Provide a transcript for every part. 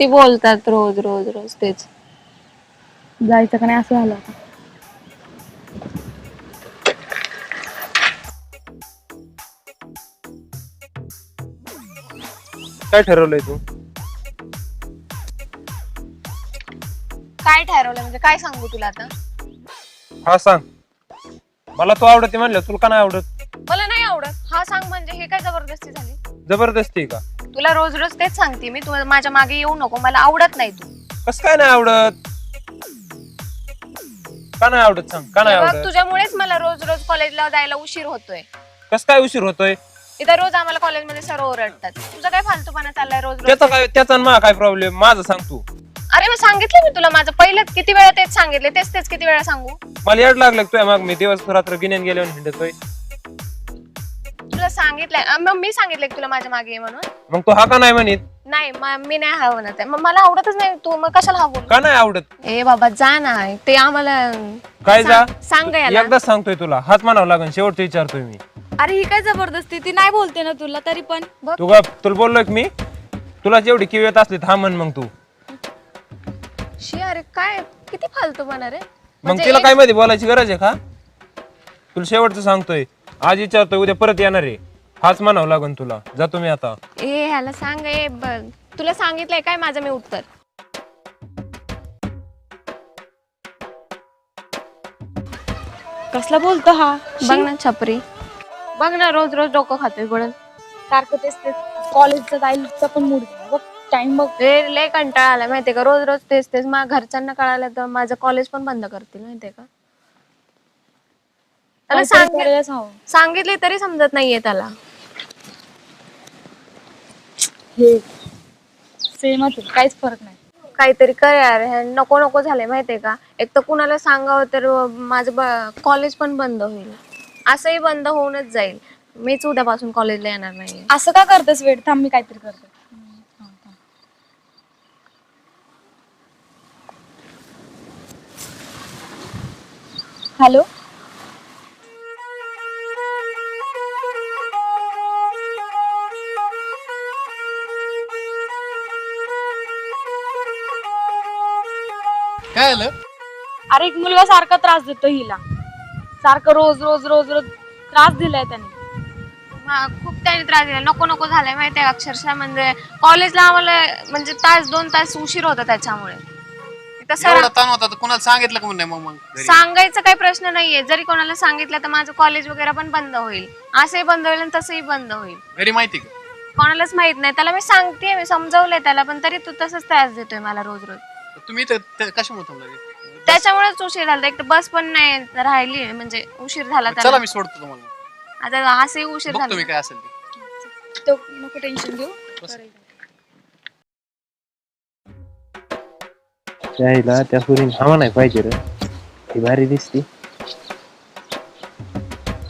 ती बोलतात रोज रोज रोज तेच. जायचं का नाही असं झालं आता. काय ठरवलंय तू? काय ठरवलं म्हणजे काय सांगू तुला आता? हा सांग. मला तू आवडते म्हणलं तुला का नाही आवडत? मला नाही आवडत. हा सांग म्हणजे हे काय जबरदस्ती झाली? जबरदस्ती आहे का? तुला रोज रोज तेच सांगते मी तू माझ्या मागे येऊ नको मला आवडत नाही तू. कस काय नाही आवडत? का नाही आवडत सांग? का नाही बघ, आवडत? तुझ्यामुळेच मला रोज रोज कॉलेजला जायला उशीर होतोय. कस काय उशीर होतोय? इथं रोज आम्हाला कॉलेजमध्ये सर ओरडतात. तुझा काय फालतूपणा चाललाय रोज रोज? त्याचा काय त्याचा आणि माझा काय प्रॉब्लेम माझं सांग तू. अरे मग सांगितलं मी तुला माझं. पहिलं किती वेळा तेच सांगितले तेच तेच किती वेळा सांगू? मला येड लागलं तुझ्या माग. मी दिवस रात्र गिन्यान गेल्यावर हिंडतोय. तुला सांगितलंय. अं, मग मी सांगितलंय की तुला माझ्या मागे ये म्हणून. मग तू हा का नाही म्हणित? नाही म- मी नाही हवं ना ते. मग मला आवडतच नाही तू. मग कशाला हवं? का नाही आवडत? ए बाबा जा ना. ते आम्हाला काय जा? सांग- सांग याला. एकदाच सांगतोय तुला. हात म्हणावं लागेल. शेवटचं विचारतोय मी. अरे ही काय जबरदस्ती? ती नाही बोलते ना तुला तरी पण. तू का तुला बोललोय की मी? तुला जेवढी किव येत असली हा म्हण मग तू. शी अरे काय? किती फालतू रे मग म्हणजे तिला काय मध्ये बोलायची गरज आहे का? तुला शेवटचं सांगतोय. आज विचारतोय उद्या परत येणार आहे. हाच म्हणावं लागेल तुला. जातो मी आता. ए ह्याला सांग ए ब- तुला सांगितलंय काय माझं मी उत्तर? कसला बोलतो हा? बघ ना छपरी. बघ ना रोज रोज डोकं खातोय पडून सारखं तेच तेच. कॉलेजचा जायचा पण मूड बघ टाइम बघ. रे लय कंटाळा आला माहितीये का? रोज रोज तेच तेच. माझ्या घरच्यांना कळालं तर माझं कॉलेज पण बंद करतील माहितीये का? त्याला काहीतरी सांगित- करायलाच हवं. सांगितले तरी समजत नाहीये त्याला. हे सेमच आहे, काहीच फरक नाही. काहीतरी कर यार हे नको नको झालंय माहितीये का? एक तर कुणाला सांगावं तर माझं कॉलेज पण बंद होईल. असंही बंद होऊनच जाईल. मीच उद्यापासून कॉलेजला येणार नाही असं का करतेस? वेट थांब मी काहीतरी करते. हॅलो? काय आलं अरे एक मुलगा सारखा त्रास देतो हिला. सारखं रोज रोज रोज रोज त्रास दिलाय त्याने. हा, खूप त्याने त्रास दिला नको नको झालाय माहितीये का? अक्षरशः म्हणजे कॉलेजला आम्हाला म्हणजे तास दोन तास उशीर होता त्याच्यामुळे. कसं एवढा ताण होता तर कोणाला सांगितलं का नाही मग मग घरी? सांगायचं काही प्रश्न नाहीये. जरी कोणाला सांगितलं तर माझं कॉलेज वगैरे पण बंद होईल. असंही बंद होईल आणि तसंही बंद होईल. घरी माहिती का? कोणालाच माहीत नाही. त्याला मी सांगते मी समजवलंय त्याला पण तरी तू तसंच त्रास देतोय मला रोज रोज. तुम्ही इथं कशामुळे थांबला त्याच्यामुळेच उशीर झाला. एक तर बस पण नाही राहिली म्हणजे उशीर झाला चला त्याला. मी सोडतो तुम्हाला. आता असंही उशीर बघतो झाला. मी काय असेल ते. तो नको टेन्शन घेऊ. बस. त्याला त्या सुरीन हवा नाही पाहिजे रे. ती भारी दिसती.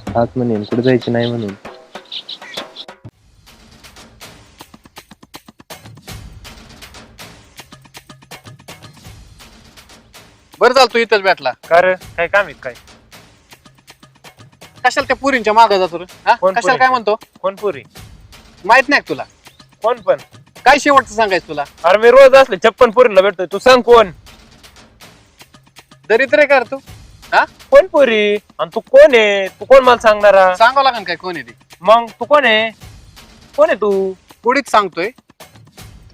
हात म्हणेन कुठे जायची नाही म्हणून. बरं झालं तू इथंच भेटला. का रे? काय काम आहे काय? कशाला त्या पुरींच्या मागे जातो रे? हा? कोण कशाला पुरींच्या? काय म्हणतो? कोण पुरी? माहीत नाही का तुला? कोण पण. काय शेवटचं सांगायचं तुला? अरे मी रोज असले छप्पन पुरीला भेटतोय. तू सांग कोण? दरिद्र कर तू? हा? कोण पुरी? आणि तू कोण आहे? तू कोण मला सांगणारा? सांगावं लागेल काय कोण आहे ती? मग तू कोण आहे? कोण आहे तू? पुढीच सांगतोय.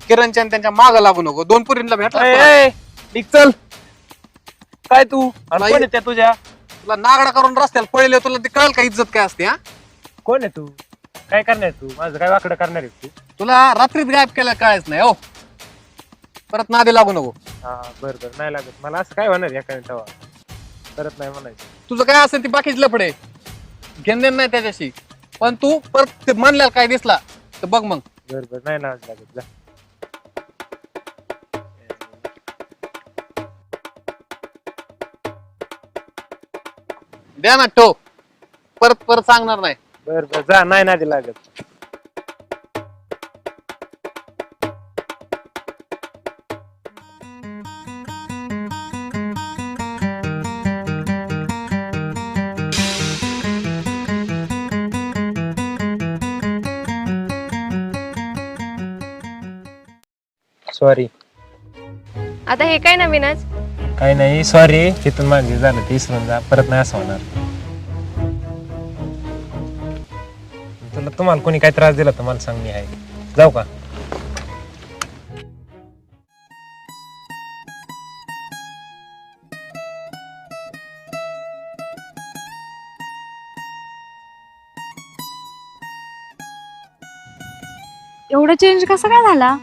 किरणच्या आणि त्यांच्या माग लागू नको. दोन पुरींना भेटला ए, तुला. ए, निघ चल. काय तू? आणि नाही. कोण आहे त्या तुझ्या? तुला नागडा करून रस्त्याला पळले तुला ते कळेल का इज्जत काय असते हा? कोण आहे तू? काय करणार तू? माझं काय वाकडं करणार आहे तू? तुला रात्रीत गायब केलं कळायच नाही हो? परत नादे लागू नको. हा बर बर नाही लागत. मला असं काय होणार एका तेव्हा करत नाही म्हणायचं. तुझं काय असेल ती बाकीच लफडे घेण देण नाही त्याच्याशी. पण तू परत ते म्हणल्याला काय दिसला तर बघ मग. बर बर नाही लागत. जा. द्या ना टो परत परत सांगणार नाही. बर बर जा नाही नादी लागत. सॉरी आता हे काय नवीनच काही नाही सॉरी तिथून मागे झालं ते इसरून जा परत नाही असं होणार. तुला तुम्हाला कोणी काय त्रास दिला तर मला सांग मी आहे. जाऊ का? एवढं चेंज कसं काय झाला?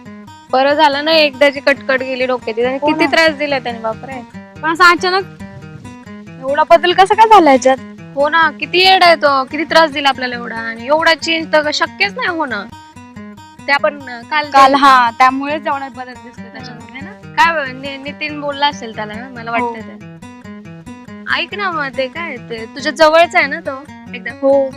बरं झालं ना एकदाची कटकट गेली डोक्याची आणि हो किती ना. त्रास दिला त्याने बापरे. पण असं अचानक एवढा बदल कसा काय झाला याच्यात? हो ना किती येड आहे तो किती त्रास दिला आपल्याला एवढा. आणि एवढा चेंज तर शक्यच नाही होणं ते आपण काल काल हा त्यामुळेच एवढा बदल दिसतो त्याच्यामध्ये ना? काय नि- नितीन बोलला असेल त्याला ना मला हो. वाटतं ते. ऐक ना मग ते काय ते तुझ्या जवळच आहे ना तो एकदम हो.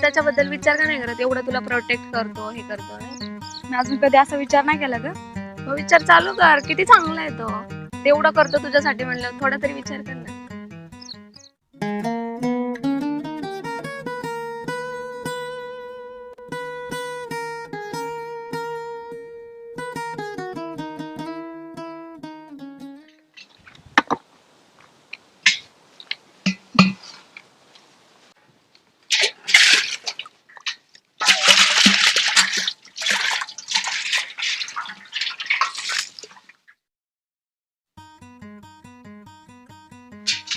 त्याच्याबद्दल विचार का नाही करत? एवढं तुला प्रोटेक्ट करतो हे करतो नाही? मी अजून कधी असा विचार नाही केला ग. विचार चालू कर. किती चांगला आहे तो. तेवढं करतो तुझ्यासाठी म्हणलं थोडा तरी विचार कर. ना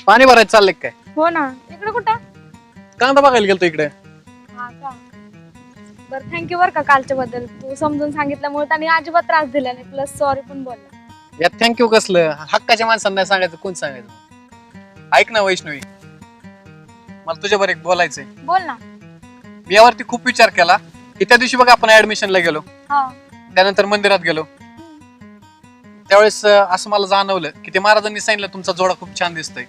पाणी भरायचं चाललंय काय? हो ना. इकडे कुठं? कांदा बघायला गेलतो इकडे. हा का? बरं थँक्यू बरं का कालच्या बद्दल. तू समजून सांगितल्यामुळे त्यांनी अजिबात त्रास दिला नाही. प्लस सॉरी पण बोलला. यात थँक्यू कसलं? हक्काच्या माणसांना नाही सांगायचं कोण सांगायचं? ऐक ना वैष्णवी. मला तुझ्यावर एक बोलायचंय. बोल ना. मी यावरती खूप विचार केला. की त्या दिवशी बघा आपण ऍडमिशनला गेलो. हा. त्यानंतर मंदिरात गेलो. त्यावेळेस अं, असं मला जाणवलं की ते महाराजांनी सांगितलं तुमचा जोडा खूप छान दिसतोय.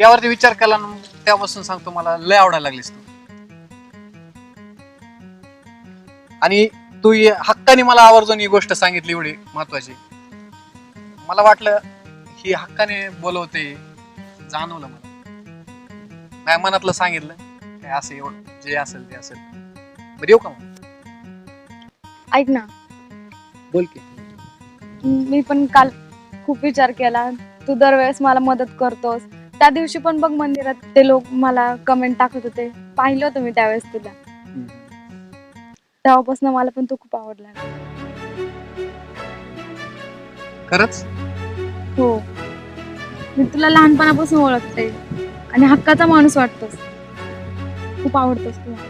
यावरती विचार केला ना त्यापासून सांगतो मला लय आवडायला लागलीस तू. आणि तू ये- हक्काने मला आवर्जून ही गोष्ट सांगितली एवढी महत्वाची. मला वाटलं ही हक्काने बोलवते जाणवलं मला. माझ्या मनातलं सांगितलं काय असं एवढं जे असेल ते असेल. बरं येऊ का मग? ऐक ना. बोल की. मी पण काल खूप विचार केला. तू दरवेळेस मला मदत करतोस. त्या दिवशी पण बघ मंदिरात ते लोक मला कमेंट टाकत होते. पाहिलं होतं मी त्यावेळेस तुला. तेव्हापासून मला पण तू खूप आवडला. खरंच? हो. मी तुला लहानपणापासून ओळखते. आणि हक्काचा माणूस वाटतोस. खूप आवडतोस तू मला.